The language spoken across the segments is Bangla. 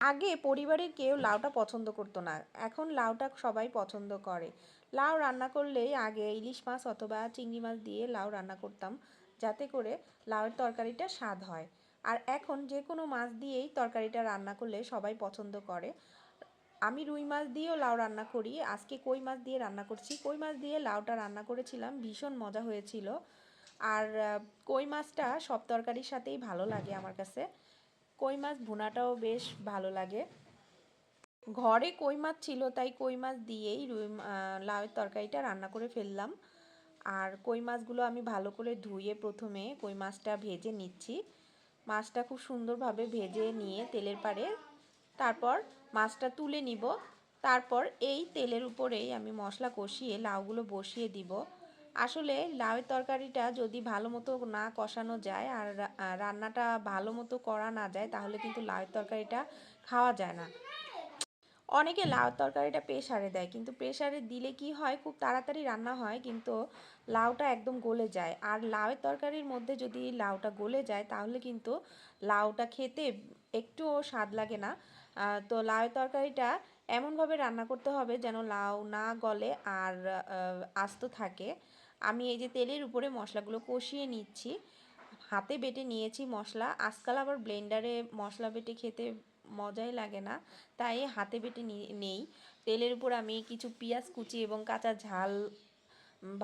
আগে পরিবারের কেউ লাউটা পছন্দ করতো না। এখন লাউটা সবাই পছন্দ করে। লাউ রান্না করলেই আগে ইলিশ মাছ অথবা চিংড়ি মাছ দিয়ে লাউ রান্না করতাম, যাতে করে লাউয়ের তরকারিটা স্বাদ হয়। আর এখন যে কোনো মাছ দিয়েই তরকারিটা রান্না করলে সবাই পছন্দ করে। আমি রুই মাছ দিয়েও লাউ রান্না করি। আজকে কই মাছ দিয়ে রান্না করছি? কই মাছ দিয়ে লাউটা রান্না করেছিলাম, ভীষণ মজা হয়েছিল। আর কই মাছটা সব তরকারির সাথেই ভালো লাগে আমার কাছে। কই মাছ ভুনাটাও বেশ ভালো লাগে। ঘরে কই মাছ ছিল তাই কই মাছ দিয়েই রুই লাউয়ের তরকারিটা রান্না করে ফেললাম। আর কই মাছগুলো আমি ভালো করে ধুয়ে প্রথমে কই মাছটা ভেজে নিচ্ছি। মাছটা খুব সুন্দরভাবে ভেজে নিয়ে তেলের পারে তারপর মাছটা তুলে নিব। তারপর এই তেলের উপরেই আমি মশলা কষিয়ে লাউগুলো বসিয়ে দিব। আসলে লাউয়ের তরকারিটা যদি ভালো মতো না কষানো যায় আর রান্নাটা ভালো মতো করা না যায়, তাহলে কিন্তু লাউয়ের তরকারিটা খাওয়া যায় না। অনেকে লাউ তরকারিটা প্রেশারে দেয়, কিন্তু প্রেশারে দিলে কি হয়, খুব তাড়াতাড়ি রান্না হয়, কিন্তু লাউটা একদম গলে যায়। আর লাউয়ের তরকারির মধ্যে যদি লাউটা গলে যায়, তাহলে কিন্তু লাউটা খেতে একটুও স্বাদ লাগে না। তো লাউয়ের তরকারিটা এমনভাবে রান্না করতে হবে যেন লাউ না গলে আর আস্ত থাকে। আমি এই যে তেলের উপরে মশলাগুলো কষিয়ে নিচ্ছি, হাতে বেটে নিয়েছি মশলা। আজকাল আবার ব্লেন্ডারে মশলা বেটে খেতে মজাই লাগে না, তাই হাতে বেটে নেই। তেলের উপর আমি কিছু পেঁয়াজ কুচি এবং কাঁচা ঝাল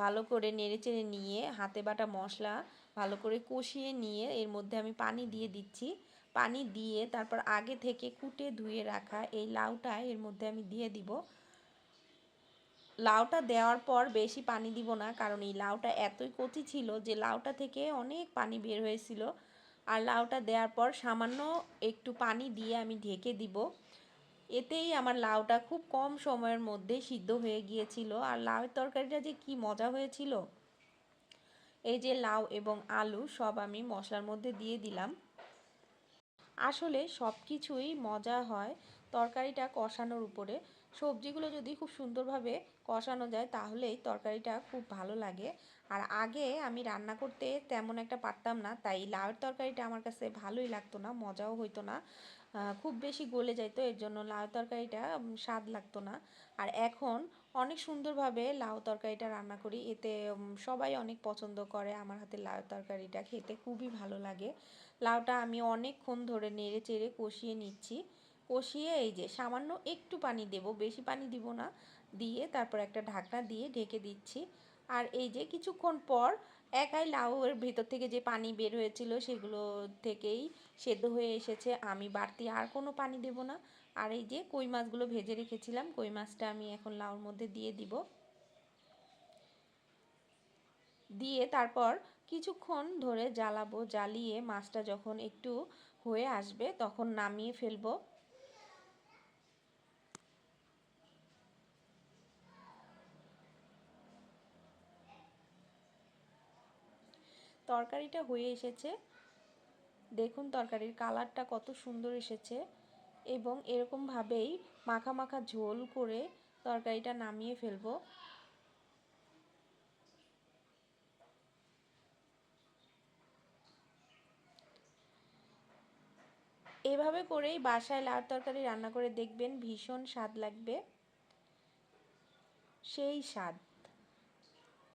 ভালো করে নেড়েচেড়ে নিয়ে হাতে বাটা মশলা ভালো করে কষিয়ে নিয়ে এর মধ্যে আমি পানি দিয়ে দিচ্ছি। পানি দিয়ে তারপর আগে থেকে কুটে ধুয়ে রাখা এই লাউটা এর মধ্যে আমি দিয়ে দিব। লাউটা দেওয়ার পর বেশি পানি দিব না, কারণ এই লাউটা এতই কচি ছিল যে লাউটা থেকে অনেক পানি বের হয়েছিল। আর লাউটা দেওয়ার পর সামান্য একটু পানি দিয়ে আমি ঢেকে দিব। এতেই আমার লাউটা খুব কম সময়ের মধ্যে সিদ্ধ হয়ে গিয়েছিল। আর লাউয়ের তরকারিটা যে কি মজা হয়েছিল! এই যে লাউ এবং আলু সব আমি মশলার মধ্যে দিয়ে দিলাম। আসলে সব কিছুই মজা হয় তরকারিটা কষানোর উপরে। সবজিগুলো যদি খুব সুন্দরভাবে কষানো যায়, তাহলেই তরকারিটা খুব ভালো লাগে। আর আগে আমি রান্না করতে তেমন একটা পারতাম না, তাই লাউয়ের তরকারিটা আমার কাছে ভালোই লাগতো না, মজাও হইতো না। খুব বেশি গলে যাইতো, এর জন্য লাউ তরকারিটা স্বাদ লাগতো না। আর এখন অনেক সুন্দরভাবে লাউ তরকারিটা রান্না করি, এতে সবাই অনেক পছন্দ করে, আমার হাতে লাউ তরকারিটা খেতে খুবই ভালো লাগে। লাউটা আমি অনেকক্ষণ ধরে নেড়ে চেড়ে কষিয়ে নিচ্ছি। কষিয়ে এই যে সামান্য একটু পানি দেব, বেশি পানি দিব না, দিয়ে তারপর একটা ঢাকনা দিয়ে ঢেকে দিচ্ছি। আর এই যে কিছুক্ষণ পর একাই লাউয়ের ভেতর থেকে যে পানি বের হয়েছিল সেগুলো থেকেই সেদ্ধ হয়ে এসেছে। আমি বাড়তি আর কোনো পানি দেব না। আর এই যে কই মাছগুলো ভেজে রেখেছিলাম, কই মাছটা আমি এখন লাউর মধ্যে দিয়ে দিব। দিয়ে তারপর কিছুক্ষণ ধরে জ্বালাবো, জ্বালিয়ে মাছটা যখন একটু হয়ে আসবে তখন নামিয়ে ফেলব। তরকারিটা হয়ে এসেছে। দেখুন তরকারির কালারটা কত সুন্দর এসেছে এবং এরকমভাবেই মাখা মাখা ঝোল করে তরকারিটা নামিয়ে ফেলব। এভাবে করেই বাসায় লাউ তরকারি রান্না করে দেখবেন ভীষণ স্বাদ লাগবে। সেই স্বাদ।